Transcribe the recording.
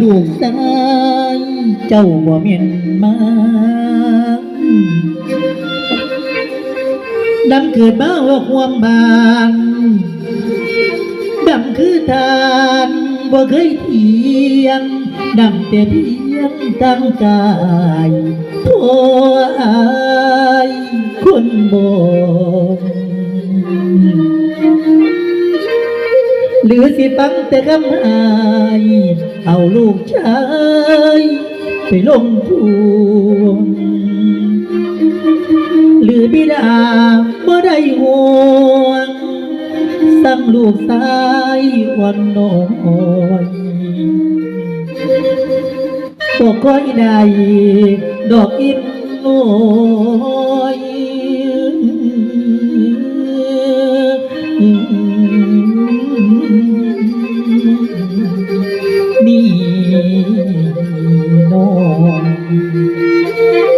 ลูกชายเจ้าบ่เมียนมาดำเกิดมาว่าความบานดำคือทานบ่เคยเทียงดำแต่เพียงตั้งกายโทอายคนบ่ หรือสิฟังแต่คำอายเอาลูกชายไปลงทุนหรือบิดาบ่ได้ห่วงสั่งลูกชายวันน้อยบอกก้อยได้ดอกอินน้อยนี่น้อย